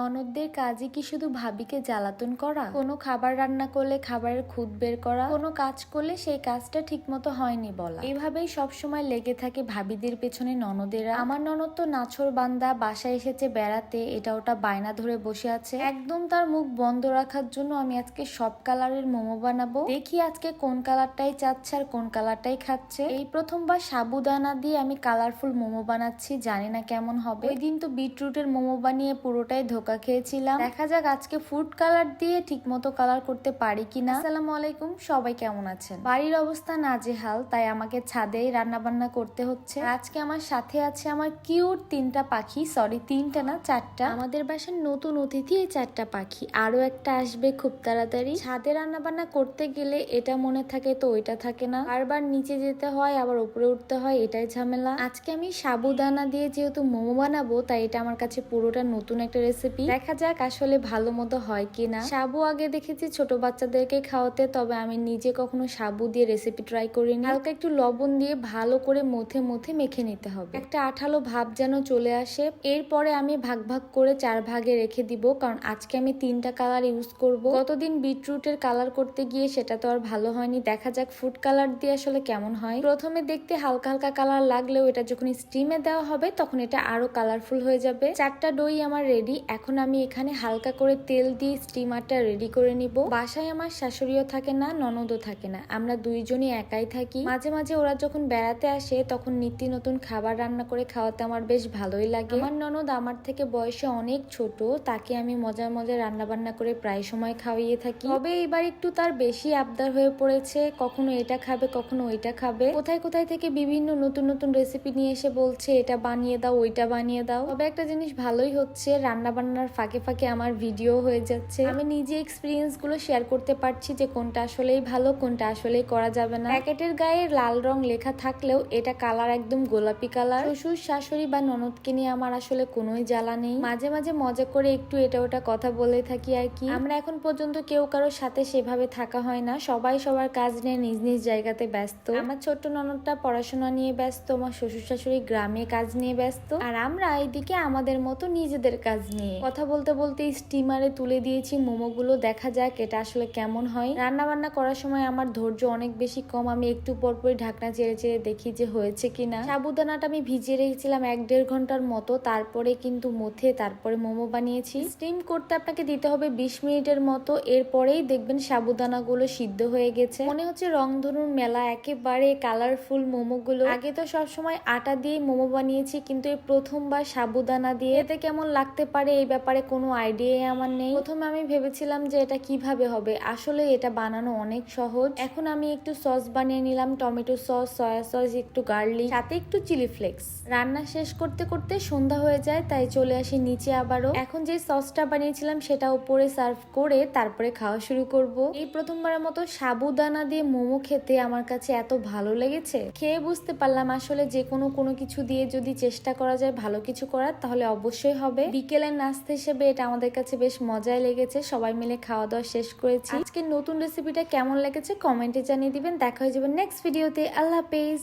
ননদদের কাজই কি শুধু ভাবিকে জ্বালাতন করা? কোনো খাবার রান্না করলে খাবারের খুদ বের করা? কোনো কাজ করলে সেই কাজটা ঠিকমতো হয়নি বলা? এভাবেই সবসময় লেগে থাকে ভাবিদের পেছনে ননদেরা। আমার ননদ তো নাছর বান্দা, বাসায় এসেছে বেড়াতে, এটা ওটা বায়না ধরে বসে আছে। একদম তার মুখ বন্ধ রাখার জন্য আমি আজকে সব কালারের মোমো বানাবো। দেখি আজকে কোন কালারটাই চাচ্ছে আর কোন কালারটাই খাচ্ছে। এই প্রথমবার সাবুদানা দিয়ে আমি কালারফুল মোমো বানাচ্ছি, জানি না কেমন হবে। ওই দিন তো বিটরুটের মোমো বানিয়ে পুরোটাই ধোকা খেয়েছিলাম। দেখা যাক আজকে ফুড কালার দিয়ে ঠিক মতো কালার করতে পারি কিনা। আসসালামু আলাইকুম, সবাই কেমন আছেন? বাড়ির অবস্থা নাজেহাল, তাই আমাকে ছাদেই রান্না বান্না করতে হচ্ছে। আজকে আমার সাথে আছে আমার কিউট তিনটা পাখি সরি তিনটা না, চারটা। আমাদের বাসার নতুন অতিথি এই চারটা পাখি। আরও একটা আসবে খুব তাড়াতাড়ি। ছাদে রান্না বান্না করতে গেলে এটা মনে থাকে তো ওইটা থাকে না। বারবার নিচে যেতে হয়, আবার উপরে উঠতে হয়, এটাই ঝামেলা। আজকে আমি সাবুদানা দিয়ে যেহেতু মোমো বানাবো, তাই এটা আমার কাছে পুরোটা নতুন একটা রেসিপি দেখা যাক আসলে ভালো মতো হয় কিনা। সাবু আগে দেখেছি ছোট বাচ্চাদেরকে খাওয়াতে, তবে আমি নিজে কখনো সাবু দিয়ে রেসিপি ট্রাই করিনি। হালকা একটু লবণ দিয়ে ভালো করে মথে মথে মেখে নিতে হবে। একটা আঠালো ভাব যেন চলে আসে। এরপরে আমি ভাগ ভাগ করে চার ভাগে রেখে দিব, কারণ আজকে আমি তিনটা কালার ইউজ করব। গতদিন বিটরুটের কালার করতে গিয়ে সেটা তো আর ভালো হয়নি। দেখা যাক ফুড কালার দিয়ে আসলে কেমন হয়। প্রথমে দেখতে হালকা হালকা কালার লাগলেও এটা যখন স্টিমে দেওয়া হবে, তখন এটা আরও কালারফুল হয়ে যাবে। চারটা দই আমার রেডি এখন আমি এখানে হালকা করে তেল দিয়ে স্টিমারটা রেডি করে নিব। বাসায় আমার শাশুড়িও থাকে না, ননদও থাকে না। আমরা দুইজনই একাই থাকি। মাঝে মাঝে ওরা যখন বেড়াতে আসে, তখন নিত্য নতুন খাবার রান্না করে খাওয়াতে আমার বেশ ভালোই লাগে। আমার ননদ আমার থেকে বয়সে অনেক ছোট, তাকে আমি মজার মজার রান্না বান্না করে প্রায় সময় খাওয়িয়ে থাকি। তবে এবার একটু তার বেশি আবদার হয়ে পড়েছে। কখনো এটা খাবে, কখনো ওইটা খাবে। কোথায় কোথায় থেকে বিভিন্ন নতুন নতুন রেসিপি নিয়ে এসে বলছে, এটা বানিয়ে দাও, ওইটা বানিয়ে দাও। তবে একটা জিনিস ভালোই হচ্ছে রান্না বান্নার ফাঁকে ফাঁকে আমার ভিডিও হয়ে যাচ্ছে। আমি নিজে এক্সপিরিয়েন্সগুলো শেয়ার করতে পারছি যে কোনটা আসলেই ভালো, কোনটা আসলেই করা যাবে না। প্যাকেটের গায়ে লাল রং লেখা থাকলেও এটা কালার একদম গোলাপি কালার শ্বশুর, শাশুড়ি বা ননদকে নিয়ে আমার আসলে কোনোই জ্বালা নেই। মাঝে মাঝে মজা করে একটু এটা ওটা কথা বলে থাকি আর কি। আমরা এখন পর্যন্ত কেউ কারোর সাথে সেভাবে থাকা হয় না। সবাই সবার কাজ নিয়ে নিজ নিজ জায়গাতে ব্যস্ত। আমার ছোট্ট ননদটা পড়াশোনা নিয়ে ব্যস্ত, আমার শ্বশুর শাশুড়ি গ্রামে কাজ নিয়ে ব্যস্ত। আর আমরা এইদিকে আমাদের মতো নিজেদের কাজ নিয়ে কথা বলতে বলতে স্টিমারে তুলে দিয়েছি মোমোগুলো, দেখা যাক এটা আসলে কেমন হয়। রান্না বান্না করার সময় আমার ধৈর্য অনেক বেশি কম, আমি একটু পর পরই ঢাকনা চেড়ে চেড়ে দেখি যে হয়েছে কিনা। সাবুদানাটা আমি ভিজিয়ে রেখেছিলাম এক দেড় ঘণ্টার মতো, তারপরে কিন্তু মথে তারপরে মোমো বানিয়েছি। স্টিম করতে আপনাকে দিতে হবে বিশ মিনিটের মতো, এরপরেই দেখবেন সাবুদানাগুলো সিদ্ধ হয়ে গেছে। মনে হচ্ছে রংধনুর মেলা, একেবারে কালারফুল মোমোগুলো। আগে তো সবসময় আটা দিয়ে মোমো বানিয়েছি, কিন্তু এই প্রথমবার সাবুদানা দিয়ে, এতে কেমন লাগতে পারে এই ব্যাপারে কোনো আইডিয়াই আমার নেই। প্রথমে আমি ভেবেছিলাম যে এটা কীভাবে হবে। আসলে এটা বানানো অনেক সহজ। এখন আমি একটু সস বানিয়ে নিলাম টমেটো সস সয়া সস একটু গার্লিক সাথে একটু চিলি ফ্লেক্স রান্না শেষ করতে করতে সন্ধ্যা হয়ে যায়, তাই চলে আসি নিচে আবারও। এখন যে সসটা বানিয়েছিলাম, সেটা উপরে সার্ভ করে তারপরে খাওয়া শুরু করব। এই প্রথমবারের মতো সাবুদানা দিয়ে মোমো খেতে আমার কাছে এত ভালো লেগেছে। খেয়ে বুঝতে পারলাম আসলে যে কোনো কোনো কিছু দিয়ে যদি চেষ্টা করা যায়, ভালো কিছু করার, তাহলে অবশ্যই হবে। বিকেলের নাস্তা হিসেবে এটা আমাদের কাছে বেশ মজাই লেগেছে। সবাই মিলে খাওয়া দাওয়া শেষ করেছি। আজকে নতুন রেসিপিটা কেমন লেগেছে কমেন্টে জানিয়ে দিবেন। দেখা হয়ে যাবে নেক্সট ভিডিওতে আল্লাহ হাফেজ।